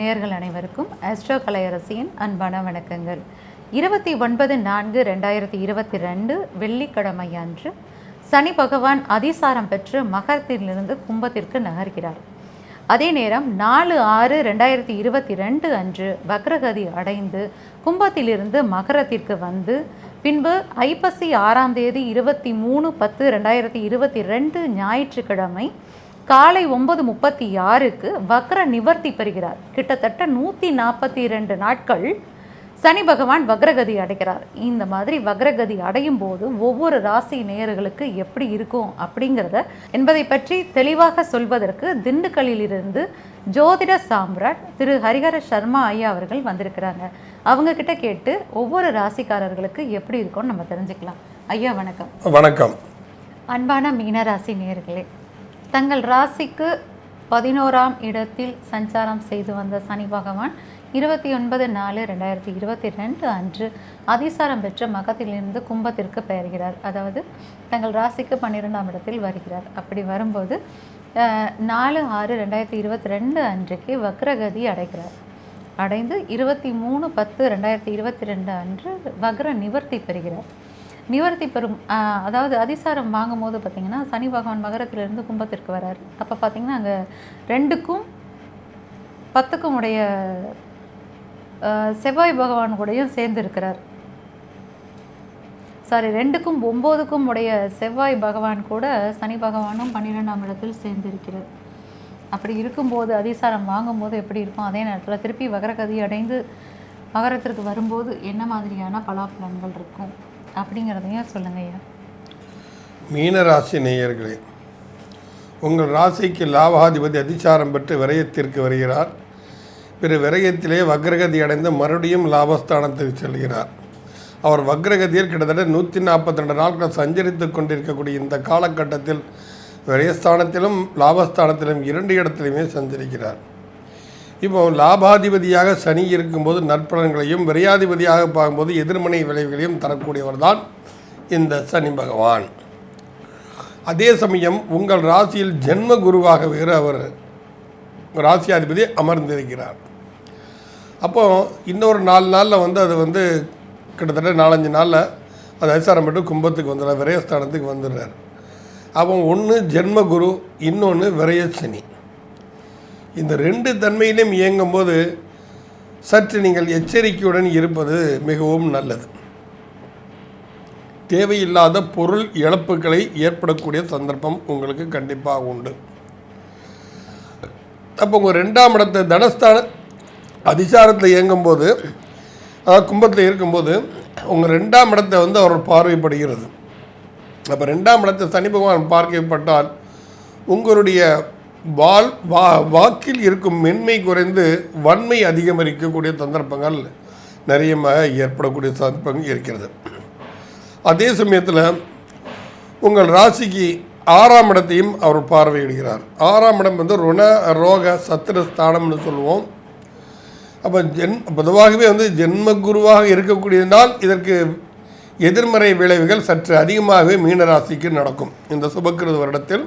நேர்கள் அனைவருக்கும் ஆஸ்ட்ரோ கலையரசியின் அன்பான வணக்கங்கள். இருபத்தி ஒன்பது நான்கு ரெண்டாயிரத்தி இருபத்தி ரெண்டு வெள்ளிக்கிழமை அன்று சனி பகவான் அதிசாரம் பெற்று மகரத்திலிருந்து கும்பத்திற்கு நகர்கிறார். அதே நேரம் நாலு ஆறு ரெண்டாயிரத்தி இருபத்தி ரெண்டு அன்று வக்ரகதி அடைந்து கும்பத்திலிருந்து மகரத்திற்கு வந்து பின்பு ஐப்பசி ஆறாம் தேதி இருபத்தி மூணு பத்து ரெண்டாயிரத்தி இருபத்தி ரெண்டு ஞாயிற்றுக்கிழமை காலை ஒன்பது முப்பத்தி ஆறுக்கு வக்ர நிவர்த்தி பெறுகிறார். கிட்டத்தட்ட நூற்றி நாற்பத்தி ரெண்டு நாட்கள் சனி பகவான் வக்ரகதி அடைகிறார். இந்த மாதிரி வக்ரகதி அடையும் போது ஒவ்வொரு ராசி நேயர்களுக்கு எப்படி இருக்கும் அப்படிங்கிறத என்பதை பற்றி தெளிவாக சொல்வதற்கு திண்டுக்கல்லிலிருந்து ஜோதிட சாம்ராட் திரு ஹரிஹர சர்மா ஐயா அவர்கள் வந்திருக்கிறாங்க. அவங்க கிட்ட ஒவ்வொரு ராசிக்காரர்களுக்கு எப்படி இருக்கும்னு நம்ம தெரிஞ்சுக்கலாம். ஐயா வணக்கம். வணக்கம். அன்பான மீனராசி நேயர்களே தங்கள் ராசிக்கு பதினோராம் இடத்தில் சஞ்சாரம் செய்து வந்த சனி பகவான் இருபத்தி ஒன்பது நாலு ரெண்டாயிரத்தி இருபத்தி ரெண்டு அன்று அதிசாரம் பெற்று மகத்திலிருந்து கும்பத்திற்கு பெயர்கிறார். அதாவது தங்கள் ராசிக்கு பன்னிரெண்டாம் இடத்தில் வருகிறார். அப்படி வரும்போது நாலு ஆறு ரெண்டாயிரத்தி இருபத்தி ரெண்டு அன்றைக்கு வக்ரகதி அடைகிறார். அடைந்து இருபத்தி மூணு பத்து ரெண்டாயிரத்தி இருபத்தி ரெண்டு அன்று வக்ர நிவர்த்தி பெறுகிறார். நிவர்த்தி பெறும் அதாவது அதிசாரம் வாங்கும்போது பார்த்தீங்கன்னா சனி பகவான் மகரத்திலிருந்து கும்பத்திற்கு வரார். அப்போ பார்த்தீங்கன்னா அங்கே ரெண்டுக்கும் பத்துக்கும் உடைய செவ்வாய் பகவான் கூடயும் சேர்ந்துருக்கிறார் சாரி ரெண்டுக்கும் ஒம்போதுக்கும் உடைய செவ்வாய் பகவான் கூட சனி பகவானும் பன்னிரெண்டாம் இடத்தில் சேர்ந்து அப்படி இருக்கும்போது அதிசாரம் வாங்கும்போது எப்படி இருக்கும்? அதே நேரத்தில் திருப்பி வகரகதி அடைந்து மகரத்திற்கு வரும்போது என்ன மாதிரியான பலாபலன்கள் இருக்கும்? அப்படிங்கிறதையும் சொல்லுங்க ஐயா. மீனராசி நேயர்களே உங்கள் ராசிக்கு லாபாதிபதி அதிசாரம் பெற்று விரயத்திற்கு வருகிறார். பிற விரயத்திலே வக்ரகதி அடைந்து மறுபடியும் லாபஸ்தானத்துக்கு செல்கிறார். அவர் வக்ரகதியில் கிட்டத்தட்ட நூற்றி நாற்பத்தி ரெண்டு நாட்கள் சஞ்சரித்து கொண்டிருக்கக்கூடிய இந்த காலகட்டத்தில் விரயஸ்தானத்திலும் லாபஸ்தானத்திலும் இரண்டு இடத்திலுமே சந்திரிக்கிறார் இப்போ லாபாதிபதியாக சனி இருக்கும்போது நற்பலன்களையும் விரையாதிபதியாக பார்க்கும்போது எதிர்மனை விளைவுகளையும் தரக்கூடியவர் தான் இந்த சனி பகவான். அதே சமயம் உங்கள் ராசியில் ஜென்ம குருவாக வேறு அவர் ராசியாதிபதி அமர்ந்திருக்கிறார். அப்போ இன்னொரு நாலு நாளில் வந்து அது வந்து கிட்டத்தட்ட நாலஞ்சு நாளில் அது அதிசாரம் பெற்று கும்பத்துக்கு வந்துடுறார் விரயஸ்தானத்துக்கு வந்துடுறார். அவன் ஒன்று ஜென்ம குரு இன்னொன்று விரயசனி இந்த ரெண்டு தன்மையிலும் இயங்கும்போது சற்று நீங்கள் எச்சரிக்கையுடன் இருப்பது மிகவும் நல்லது. தேவையில்லாத பொருள் இழப்புகளை ஏற்படக்கூடிய சந்தர்ப்பம் உங்களுக்கு கண்டிப்பாக உண்டு. அப்போ உங்கள் ரெண்டாம் இடத்தை தனஸ்தான அதிசாரத்தில் இயங்கும்போது அதாவது கும்பத்தில் இருக்கும்போது உங்கள் ரெண்டாம் இடத்தை வந்து அவர் பார்வைப்படுகிறது. அப்போ ரெண்டாம் இடத்தில் சனி பகவான் பார்க்கப்பட்டால் உங்களுடைய வால் வா வாக்கில் இருக்கும் மென்மை குறைந்து வன்மை அதிகமரிக்கக்கூடிய சந்தர்ப்பங்கள் நிறைய ஏற்படக்கூடிய சந்தர்ப்பங்கள் இருக்கிறது. அதே சமயத்தில் உங்கள் ராசிக்கு ஆறாம் இடத்தையும் அவர் பார்வையிடுகிறார். ஆறாம் இடம் வந்து ருண ரோக சத்திர ஸ்தானம்னு சொல்லுவோம். அப்போ ஜென் பொதுவாகவே வந்து ஜென்ம குருவாக இருக்கக்கூடியதால் இதற்கு எதிர்மறை விளைவுகள் சற்று அதிகமாகவே மீனராசிக்கு நடக்கும். இந்த சுபக்கிருத வருடத்தில்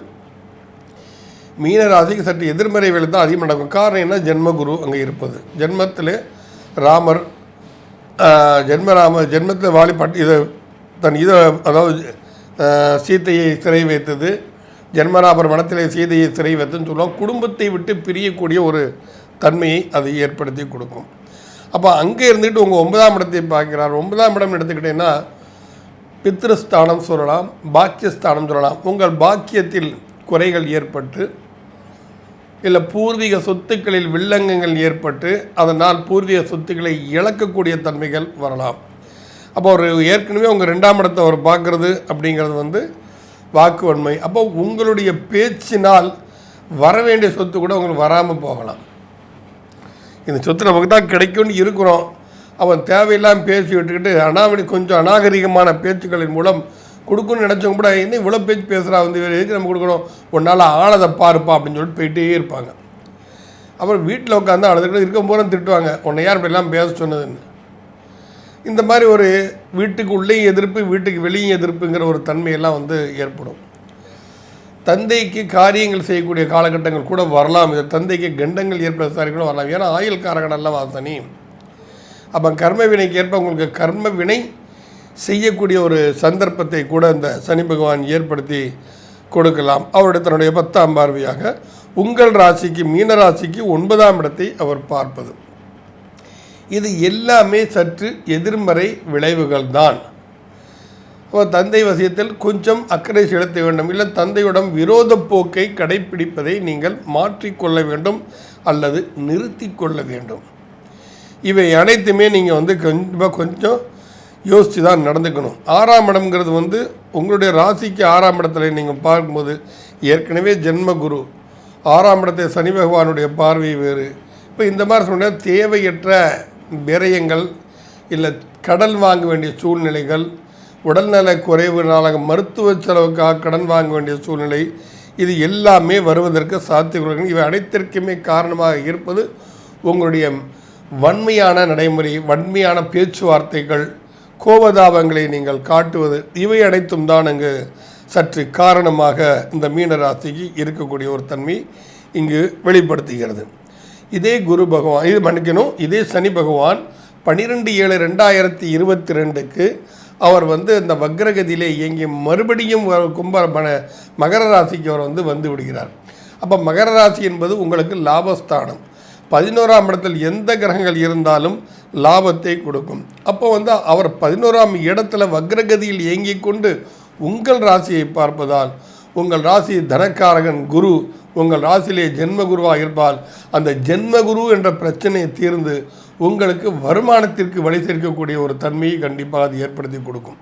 மீனராசிக்கு சற்று எதிர்மறை விளைவு தான் அதிகம் நடக்கும். காரணம் என்ன? ஜென்மகுரு அங்கே இருப்பது. ஜென்மத்தில் ராமர் ஜென்மராம ஜென்மத்தில் வாலிப்பட்டு இதை தன் இதை அதாவது சீத்தையை சீதையை சிறை வைத்தது. ஜென்மராபர் மனத்திலே சீதையை சிறை வைத்துன்னு சொல்லுவோம் குடும்பத்தை விட்டு பிரியக்கூடிய ஒரு தன்மையை அது ஏற்படுத்தி கொடுக்கும். அப்போ அங்கே இருந்துட்டு உங்கள் ஒன்பதாம் இடத்தை பார்க்கிறார். ஒன்பதாம் இடம் எடுத்துக்கிட்டேன்னா பித்ருஸ்தானம் சொல்லலாம் பாக்கியஸ்தானம் சொல்லலாம். உங்கள் பாக்கியத்தில் குறைகள் ஏற்பட்டு இல்லை பூர்வீக சொத்துக்களில் வில்லங்கங்கள் ஏற்பட்டு அதனால் பூர்வீக சொத்துக்களை இழக்கக்கூடிய தன்மைகள் வரலாம். அப்போ ஒரு ஏற்கனவே உங்கள் ரெண்டாம் இடத்தை அவர் பார்க்குறது அப்படிங்கிறது வந்து வாக்குவன்மை அப்போ உங்களுடைய பேச்சினால் வர வேண்டிய சொத்து கூட உங்களுக்கு வராமல் போகலாம். இந்த சொத்து நமக்கு தான் கிடைக்கும்னு இருக்கிறோம். அவன் தேவையில்லாமல் பேசி விட்டுக்கிட்டு அனாவடி கொஞ்சம் அநாகரிகமான பேச்சுக்களின் மூலம் கொடுக்கணும்னு நினச்சவங்க கூட இன்னும் இவ்வளோ பேச்சு பேசுகிறா வந்து இவர் எதுக்கு நம்ம கொடுக்கணும்? ஒன்றால் ஆனதை பாருப்பா அப்படின்னு சொல்லிட்டு போயிட்டே இருப்பாங்க. அப்புறம் வீட்டில் உட்காந்து அழுதுகிட்டு இருக்கும் போதும் திட்டுவாங்க. உன்னை யார் இப்படிலாம் பேச சொன்னதுன்னு? இந்த மாதிரி ஒரு வீட்டுக்கு உள்ளேயும் எதிர்ப்பு வீட்டுக்கு வெளியும் எதிர்ப்புங்கிற ஒரு தன்மையெல்லாம் வந்து ஏற்படும். தந்தைக்கு காரியங்கள் செய்யக்கூடிய காலகட்டங்கள் கூட வரலாம். இது தந்தைக்கு கண்டங்கள் ஏற்பட சாரி கூட வரலாம். ஏன்னா ஆயுள் காரகன் அல்லவா அப்போ கர்ம வினைக்கு ஏற்ப உங்களுக்கு கர்ம வினை செய்யக்கூடிய ஒரு சந்தர்ப்பத்தை கூட இந்த சனி பகவான் ஏற்படுத்தி கொடுக்கலாம். அவருடைய தன்னுடைய பத்தாம் பார்வையாக உங்கள் ராசிக்கு மீன ராசிக்கு ஒன்பதாம் இடத்தை அவர் பார்ப்பது. இது எல்லாமே சற்று எதிர்மறை விளைவுகள் தான் தந்தை வசியத்தில் கொஞ்சம் அக்கறை செலுத்த வேண்டும். இல்லை தந்தையுடன் விரோத போக்கை கடைப்பிடிப்பதை நீங்கள் மாற்றிக்கொள்ள வேண்டும் அல்லது நிறுத்தி கொள்ள வேண்டும். இவை அனைத்துமே நீங்கள் வந்து கண்டிப்பாக கொஞ்சம் யோசித்து தான் நடந்துக்கணும். ஆறாம் இடம்ங்கிறது வந்து உங்களுடைய ராசிக்கு ஆறாம் இடத்துல நீங்கள் பார்க்கும்போது ஏற்கனவே ஜென்ம குரு ஆறாம் இடத்தை சனி பகவானுடைய பார்வை வேறு. இப்போ இந்த மாதிரி சொன்னால் தேவையற்ற விரயங்கள் இல்லை கடன் வாங்க வேண்டிய சூழ்நிலைகள் உடல்நல குறைவுனால மருத்துவ செலவுக்காக கடன் வாங்க வேண்டிய சூழ்நிலை இது எல்லாமே வருவதற்கு சாத்தியக்கூறுகள். இவை அனைத்திற்குமே காரணமாக இருப்பது உங்களுடைய வன்மையான நடைமுறை வன்மையான பேச்சுவார்த்தைகள் கோபதாபங்களை நீங்கள் காட்டுவது இவை அனைத்தும் தான் அங்கு சற்று காரணமாக இந்த மீன ராசிக்கு இருக்கக்கூடிய ஒரு தன்மை இங்கு வெளிப்படுத்துகிறது. இதே குரு பகவான் இது மன்னிக்கணும் இதே சனி பகவான் பன்னிரெண்டு ஏழு ரெண்டாயிரத்தி இருபத்தி ரெண்டுக்கு அவர் வந்து இந்த வக்ரகதியிலே இயங்கி மறுபடியும் கும்பன கும்ப மகர ராசிக்கு அவர் வந்து வந்து விடுகிறார். அப்போ மகர ராசி என்பது உங்களுக்கு லாபஸ்தானம். பதினோராம் இடத்தில் எந்த கிரகங்கள் இருந்தாலும் லாபத்தை கொடுக்கும். அப்போ வந்து அவர் பதினோராம் இடத்துல வக்ரகதியில் இயங்கிக் கொண்டு உங்கள் ராசியை பார்ப்பதால் உங்கள் ராசி தனக்காரகன் குரு உங்கள் ராசியிலே ஜென்மகுருவாக இருப்பால் அந்த ஜென்மகுரு என்ற பிரச்சனையை தீர்ந்து உங்களுக்கு வருமானத்திற்கு வழி சேர்க்கக்கூடிய ஒரு தன்மையை கண்டிப்பாக அது ஏற்படுத்தி கொடுக்கும்.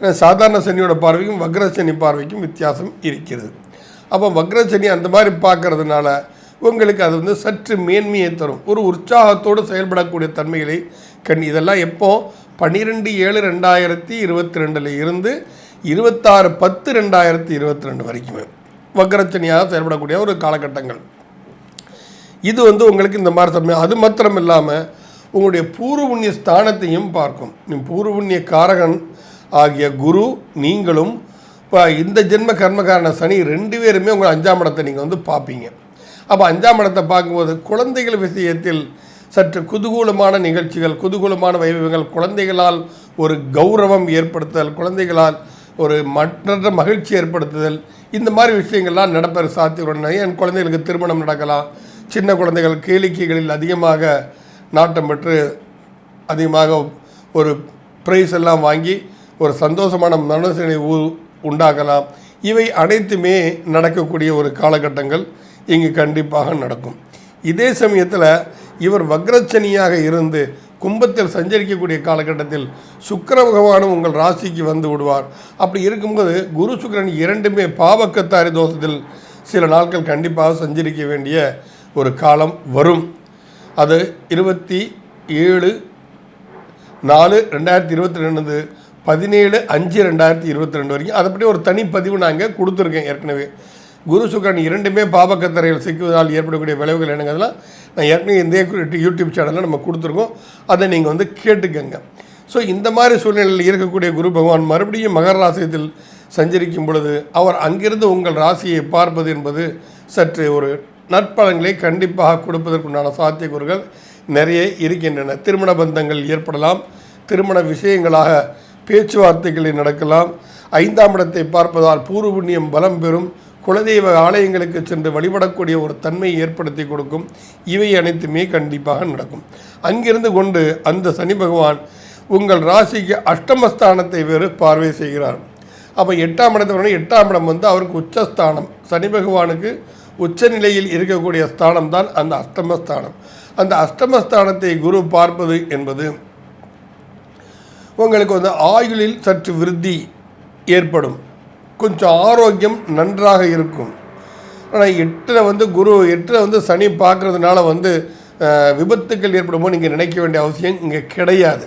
ஏன்னா சாதாரண சனியோட பார்வைக்கும் வக்ரசனி பார்வைக்கும் வித்தியாசம் இருக்கிறது. அப்போ வக்ரசனி அந்த மாதிரி பார்க்கறதுனால உங்களுக்கு அது வந்து சற்று மேன்மையை தரும். ஒரு உற்சாகத்தோடு செயல்படக்கூடிய தன்மைகளை கண் இதெல்லாம் எப்போ? பன்னிரெண்டு ஏழு ரெண்டாயிரத்தி இருபத்தி ரெண்டில் இருந்து இருபத்தாறு பத்து ரெண்டாயிரத்தி இருபத்தி ரெண்டு வரைக்குமே வக்ரச்சனியாக செயல்படக்கூடிய ஒரு காலகட்டங்கள். இது வந்து உங்களுக்கு இந்த மாதிரி சமயம் அது மாத்திரம் இல்லாமல் உங்களுடைய பூர்வபுண்ணிய ஸ்தானத்தையும் பார்க்கும். நீ காரகன் ஆகிய குரு நீங்களும் இப்போ இந்த ஜென்ம கர்மகாரண சனி ரெண்டு பேருமே உங்கள் அஞ்சாம் இடத்தை நீங்கள் வந்து பார்ப்பீங்க. அப்போ அஞ்சாம் இடத்தை பார்க்கும்போது குழந்தைகள் விஷயத்தில் சற்று குதூகூலமான நிகழ்ச்சிகள் குதூகூலமான வைபவங்கள் குழந்தைகளால் ஒரு கௌரவம் ஏற்படுத்துதல் குழந்தைகளால் ஒரு மற்ற மகிழ்ச்சி ஏற்படுத்துதல் இந்த மாதிரி விஷயங்கள்லாம் நடப்பெற சாத்தியம் என் குழந்தைகளுக்கு திருமணம் நடக்கலாம் சின்ன குழந்தைகள் கேளிக்கைகளில் அதிகமாக நாட்டம் பெற்று அதிகமாக ஒரு ப்ரைஸ் எல்லாம் வாங்கி ஒரு சந்தோஷமான மனசினை உண்டாக்கலாம். இவை அனைத்துமே நடக்கக்கூடிய ஒரு காலகட்டங்கள். இங்கு கண்டிப்பாக நடக்கும். இதே சமயத்தில் இவர் வக்ரச்சனியாக இருந்து கும்பத்தில் சஞ்சரிக்கக்கூடிய காலகட்டத்தில் சுக்கர பகவானும் உங்கள் ராசிக்கு வந்து விடுவார். அப்படி இருக்கும்போது குரு சுக்கரன் இரண்டுமே பாவக்கத்தாரி தோஷத்தில் சில நாட்கள் கண்டிப்பாக சஞ்சரிக்க வேண்டிய ஒரு காலம் வரும். அது இருபத்தி ஏழு நாலு ரெண்டாயிரத்தி இருபத்தி ரெண்டு பதினேழு அஞ்சு ரெண்டாயிரத்தி இருபத்தி ரெண்டு வரைக்கும். அதை பற்றி ஒரு தனிப்பதிவு நாங்கள் கொடுத்துருக்கேன் ஏற்கனவே. குரு சுக்கரன் இரண்டுமே பாபக்கத்தரையில் சிக்குவதால் ஏற்படக்கூடிய விளைவுகள் என்னங்கிறதுலாம் நான் ஏற்கனவே இந்த யூடியூப் சேனலில் நம்ம கொடுத்துருக்கோம். அதை நீங்கள் வந்து கேட்டுக்கங்க. ஸோ இந்த மாதிரி சூழ்நிலையில் இருக்கக்கூடிய குரு பகவான் மறுபடியும் மகர ராசியத்தில் சஞ்சரிக்கும் பொழுது அவர் அங்கிருந்து உங்கள் ராசியை பார்ப்பது என்பது சற்று ஒரு நற்பலன்களை கண்டிப்பாக கொடுப்பதற்குண்டான சாத்தியக்கூறுகள் நிறைய இருக்கின்றன. திருமண பந்தங்கள் ஏற்படலாம். திருமண விஷயங்களாக பேச்சுவார்த்தைகளை நடக்கலாம். ஐந்தாம் இடத்தை பார்ப்பதால் பூர்வ புண்ணியம் பலம் பெறும். குலதெய்வ ஆலயங்களுக்கு சென்று வழிபடக்கூடிய ஒரு தன்மையை ஏற்படுத்தி கொடுக்கும். இவை அனைத்துமே கண்டிப்பாக நடக்கும். அங்கிருந்து கொண்டு அந்த சனி பகவான் உங்கள் ராசிக்கு அஷ்டமஸ்தானத்தை வேறு பார்வை செய்கிறார். அப்போ எட்டாம் இடத்தை எட்டாம் இடம் வந்து அவருக்கு உச்சஸ்தானம். சனி பகவானுக்கு உச்ச நிலையில் இருக்கக்கூடிய ஸ்தானம் தான் அந்த அஷ்டமஸ்தானம். அந்த அஷ்டமஸ்தானத்தை குரு பார்ப்பது என்பது உங்களுக்கு வந்து ஆயுளில் சற்று விருத்தி ஏற்படும். கொஞ்சம் ஆரோக்கியம் நன்றாக இருக்கும். ஆனால் எட்டில் வந்து குரு எட்டில் வந்து சனி பார்க்கறதுனால வந்து விபத்துக்கள் ஏற்படும்போது நீங்கள் நினைக்க வேண்டிய அவசியம் இங்கே கிடையாது.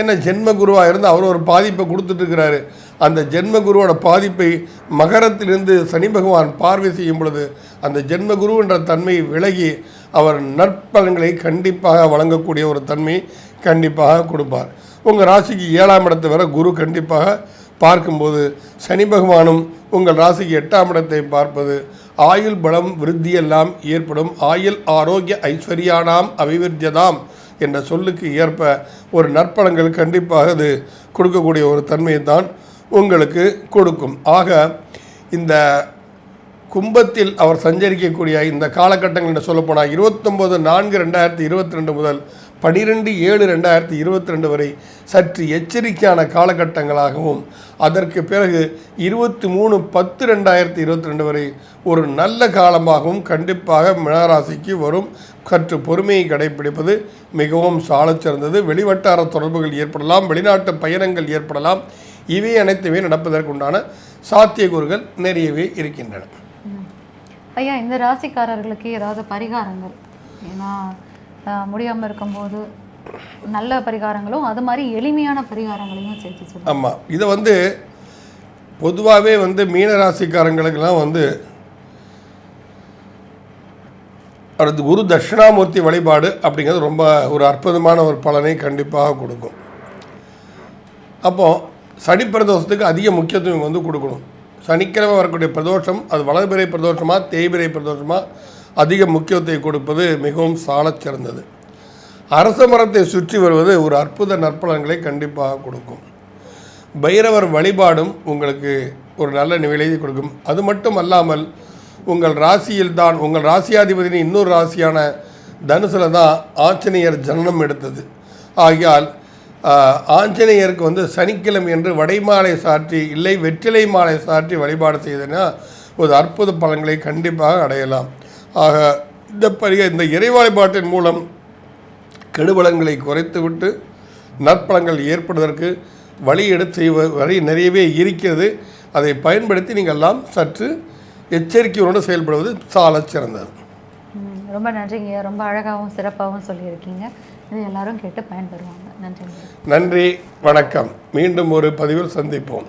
ஏன்னா ஜென்ம குருவாக இருந்து அவர் ஒரு பாதிப்பை கொடுத்துட்ருக்கிறாரு அந்த ஜென்ம குருவோட பாதிப்பை மகரத்திலிருந்து சனி பகவான் பார்வை செய்யும் பொழுது அந்த ஜென்ம குரு என்ற தன்மை விலகி அவர் நற்பலன்களை கண்டிப்பாக வழங்கக்கூடிய ஒரு தன்மை கண்டிப்பாக கொடுப்பார். உங்கள் ராசிக்கு ஏழாம் இடத்து வர குரு கண்டிப்பாக பார்க்கும்போது சனி பகவானும் உங்கள் ராசிக்கு எட்டாம் இடத்தை பார்ப்பது. ஆயுள் பலம் விருத்தியெல்லாம் ஏற்படும். ஆயுள் ஆரோக்கிய ஐஸ்வர்யானாம் அபிவிருத்தியதாம் என்ற சொல்லுக்கு ஏற்ப ஒரு நற்பலங்கள் கண்டிப்பாக அது கொடுக்கக்கூடிய ஒரு தன்மையை தான் உங்களுக்கு கொடுக்கும். ஆக இந்த கும்பத்தில் அவர் சஞ்சரிக்கக்கூடிய இந்த காலகட்டங்கள் என்று சொல்லப்போனால் இருபத்தொம்போது நான்கு ரெண்டாயிரத்தி இருபத்தி ரெண்டு முதல் பனிரெண்டு ஏழு ரெண்டாயிரத்தி இருபத்தி ரெண்டு வரை சற்று எச்சரிக்கையான காலகட்டங்களாகவும் அதற்கு பிறகு இருபத்தி மூணு பத்து ரெண்டாயிரத்தி இருபத்தி ரெண்டு வரை ஒரு நல்ல காலமாகவும் கண்டிப்பாக மினராசிக்கு வரும். சற்று பொறுமையை கடைபிடிப்பது மிகவும் சாலச்சிறந்தது. வெளிவட்டார தொடர்புகள் ஏற்படலாம் வெளிநாட்டு பயணங்கள் ஏற்படலாம். இவை அனைத்துமே நடப்பதற்குண்டான சாத்தியக்கூறுகள் நிறையவே இருக்கின்றன. ஐயா இந்த ராசிக்காரர்களுக்கு ஏதாவது பரிகாரங்கள்? ஏன்னா முடியாமல் இருக்கும்போது நல்ல பரிகாரங்களும் அது மாதிரி எளிமையான பரிகாரங்களையும் சேர்த்து ஆமாம் இதை வந்து பொதுவாகவே வந்து மீனராசிக்காரங்களுக்கெல்லாம் வந்து அடுத்து குரு தட்சிணாமூர்த்தி வழிபாடு அப்படிங்கிறது ரொம்ப ஒரு அற்புதமான ஒரு பலனை கண்டிப்பாக கொடுக்கும். அப்போது சனி பிரதோஷத்துக்கு அதிக முக்கியத்துவம் வந்து கொடுக்கணும். சனிக்கிழமை வரக்கூடிய பிரதோஷம் அது வளர்பிறை பிரதோஷமாக தேய்பிறை பிரதோஷமாக அதிக முக்கியத்துவத்தை கொடுப்பது மிகவும் சாலச் சிறந்தது அரச மரத்தை சுற்றி வருவது ஒரு அற்புத நற்பலன்களை கண்டிப்பாக கொடுக்கும். பைரவர் வழிபாடும் உங்களுக்கு ஒரு நல்ல நிலையை கொடுக்கும். அது மட்டும் அல்லாமல் உங்கள் ராசியில் தான் உங்கள் ராசியாதிபதியின் இன்னொரு ராசியான தனுசில் தான் ஆஞ்சநேயர் ஜனனம் எடுத்தது. ஆகையால் ஆஞ்சநேயருக்கு வந்து சனிக்கிழமை என்று வடைமாலை சாற்றி இல்லை வெற்றிலை மாலை சாற்றி வழிபாடு செய்தனா ஒரு அற்புத பலன்களை கண்டிப்பாக அடையலாம். ஆக இந்த பரிக இந்த இறை வழிபாட்டின் மூலம் கெடுபலன்களை குறைத்துவிட்டு நற்பலன்கள் ஏற்படுவதற்கு வழி எடுத்து வழி நிறையவே இருக்கிறது. அதை பயன்படுத்தி நீங்கள் எல்லாம் சற்று எச்சரிக்கையோடு செயல்படுவது சாலச் சிறந்தது. ரொம்ப நன்றிங்க. ரொம்ப அழகாகவும் சிறப்பாகவும் சொல்லியிருக்கீங்க. இது எல்லாரும் கேட்டு பயன்பெறுவாங்க. நன்றிங்க. நன்றி. வணக்கம். மீண்டும் ஒரு பதிவில் சந்திப்போம்.